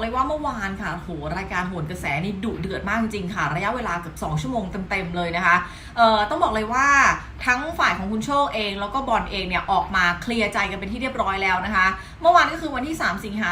เลยว่าเมื่อวานค่ะโหรายการโหนกระแสนี่ดุเดือดมากจริงค่ะ ระยะเวลาเกือบ2ชั่วโมงเต็มๆเลยนะคะต้องบอกเลยว่าทั้งฝ่ายของคุณโชคเอง แล้วก็บอลเองเนี่ยออกมาเคลียร์ใจกันเป็นที่เรียบร้อยแล้วนะคะ เมื่อวานก็คือวันที่ 3 สิงหา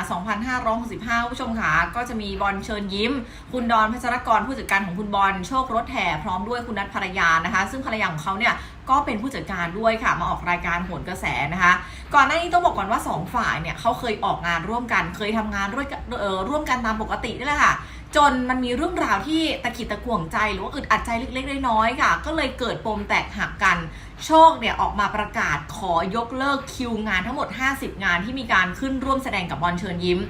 2565ผู้ชมค่ะก็จะมีบอลเชิญยิ้ม คุณดอนพัชรกรผู้จัดการของคุณบอลโชครถแห่พร้อมด้วยคุณนัทภรรยานะคะ ซึ่งภรรยาของเขาเนี่ยก็เป็นผู้จัดการด้วยค่ะ มาออกรายการโหนกระแสนะคะ ก่อนหน้านี้ต้องบอกก่อนว่าสองฝ่ายเนี่ยเขาเคยออกงานร่วมกัน เคยทำงานร่วมกันเอ่อร่วมกันตามปกตินี่แหละค่ะ จนมันมีเรื่องราวที่ตะขิดตะขวงใจ หรือว่าอึดอัดใจเล็กๆน้อยๆค่ะ ก็เลยเกิดปมแตกหักกัน โชคเนี่ยออกมาประกาศขอยกเลิกคิวงานทั้งหมด 50 งานที่มีการขึ้นร่วมแสดงกับบอลเชิญยิ้ม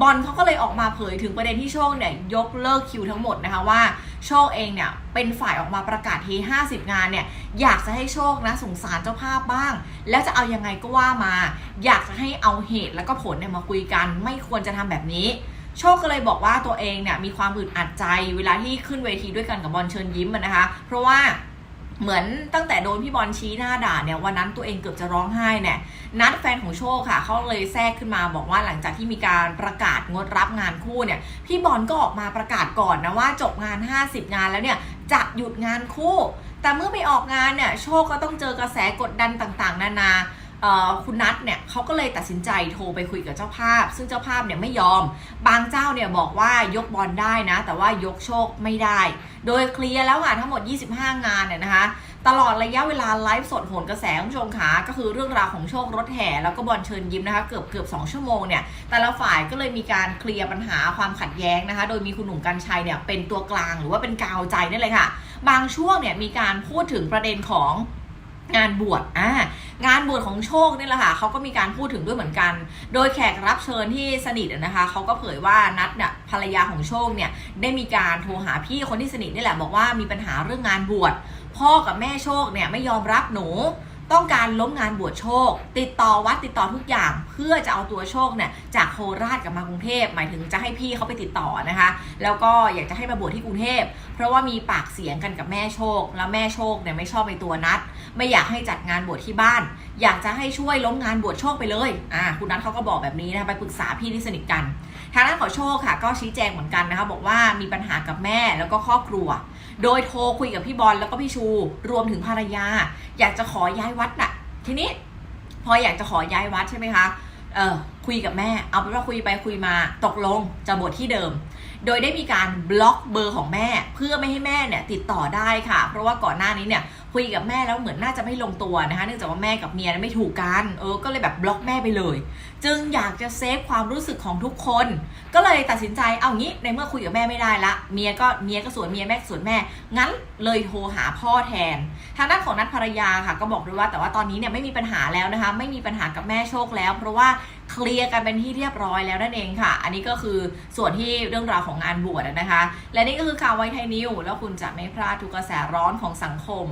บอลเขาก็เลยออกมาเผยถึงประเด็นที่โชคเนี่ยยกเลิกคิวทั้งหมดนะคะว่า โชคเองเนี่ยเป็นฝ่ายออกมาประกาศที50 งานเนี่ยอยากจะให้โชคนะสงสารเจ้าภาพบ้าง แล้วจะเอายังไงก็ว่ามา อยากจะให้เอาเหตุแล้วก็ผลเนี่ยมาคุยกัน ไม่ควรจะทำแบบนี้ โชคก็เลยบอกว่าตัวเองเนี่ยมีความอึดอัดใจเวลาที่ขึ้นเวทีด้วยกันกับบอลเชิญยิ้มอะนะคะ เพราะว่าเหมือนตั้งแต่โดนพี่บอลชี้หน้าด่าเนี่ยวันนั้นตัวเองเกือบจะร้องไห้เนี่ยนัดแฟนของโชคค่ะเขาเลยแทรกขึ้นมาบอกว่าหลังจากที่มีการประกาศงดรับงานคู่เนี่ยพี่บอลก็ออกมาประกาศก่อนนะว่าจบงาน 50 งานแล้วเนี่ยจะหยุดงานคู่ แต่เมื่อไปออกงานเนี่ยโชคก็ต้องเจอกระแสกดดันต่างๆ นานา คุณนัทเนี่ยเขาก็เลยตัดสินใจโทรไปคุยกับเจ้าภาพ ซึ่งเจ้าภาพเนี่ยไม่ยอม บางเจ้าเนี่ยบอกว่ายกบอลได้นะ แต่ว่ายกโชคไม่ได้ โดยเคลียร์แล้วค่ะทั้งหมด 25 งานเนี่ยนะคะ ตลอดระยะเวลาไลฟ์สดโหนกระแสคุณผู้ชมขาก็คือเรื่องราวของโชครถแห่ แล้วก็บอลเชิญยิ้มนะคะเกือบเกือบ2ชั่วโมงเนี่ยแต่ละฝ่ายก็เลยมีการเคลียร์ปัญหาความขัดแย้งนะคะ โดยมีคุณหนุ่มกัญชัยเนี่ยเป็นตัวกลางหรือว่าเป็นกาวใจนี่เลยค่ะ บางช่วงเนี่ยมีการพูดถึงประเด็นของ งานบวชอ่างานบวชของโชคนี่แหละค่ะเขาก็มีการพูดถึงด้วยเหมือนกัน โดยแขกรับเชิญที่สนิทนะคะเขาก็เผยว่านัดเนี่ยภรรยาของโชคเนี่ยได้มีการโทรหาพี่คนที่สนิทนี่แหละบอกว่ามีปัญหาเรื่องงานบวชพ่อกับแม่โชคเนี่ยไม่ยอมรับหนู ต้องการล้มงานบวชโชค ติดต่อวัดติดต่อทุกอย่างเพื่อจะเอาตัวโชคเนี่ยจากโคราชกลับมากรุงเทพหมายถึงจะให้พี่เขาไปติดต่อนะคะ แล้วก็อยากจะให้มาบวชที่กรุงเทพเพราะว่ามีปากเสียงกันกับแม่โชค แล้วแม่โชคเนี่ยไม่ชอบในตัวนัด ไม่อยากให้จัดงานบวชที่บ้าน อยากจะให้ช่วยล้มงานบวชโชคไปเลยอ่าคุณนัทเขาก็บอกแบบนี้นะคะไปปรึกษาพี่ที่สนิทกันทางด้านของโชคค่ะ ก็ชี้แจงเหมือนกันนะคะบอกว่ามีปัญหากับแม่แล้วก็ครอบครัว โดยโทรคุยกับพี่บอลแล้วก็พี่ชู รวมถึงภรรยา อยากจะขอย้ายวัดน่ะ ทีนี้พออยากจะขอย้ายวัดใช่ไหมคะ เออคุยกับแม่ เอาเป็นว่าคุยไปคุยมาตกลงจะบวชที่เดิม โดยได้มีการบล็อกเบอร์ของแม่ เพื่อไม่ให้แม่เนี่ยติดต่อได้ค่ะ เพราะว่าก่อนหน้านี้เนี่ย คุยกับแม่แล้วเหมือนน่าจะไม่ลงตัวนะคะเนื่องจากว่าแม่กับเมียไม่ถูกกันเออก็เลยแบบบล็อกแม่ไปเลย จึงอยากจะเซฟความรู้สึกของทุกคน ก็เลยตัดสินใจเอางี้ในเมื่อคุยกับแม่ไม่ได้ละเมียก็เมียก็สวนเมียแม่ก็สวนแม่ งั้นเลยโทรหาพ่อแทน ทางด้านของนัทภรรยาค่ะ ก็บอกด้วยว่าแต่ว่าตอนนี้เนี่ยไม่มีปัญหาแล้วนะคะ ไม่มีปัญหากับแม่โชคแล้ว เพราะว่าเคลียร์กันเป็นที่เรียบร้อยแล้วนั่นเองค่ะ อันนี้ก็คือส่วนที่เรื่องราวของงานบวชนะคะ และนี่ก็คือข่าวไวไทยนิวแล้วคุณจะไม่พลาดทุกกระแสร้อนของสังคม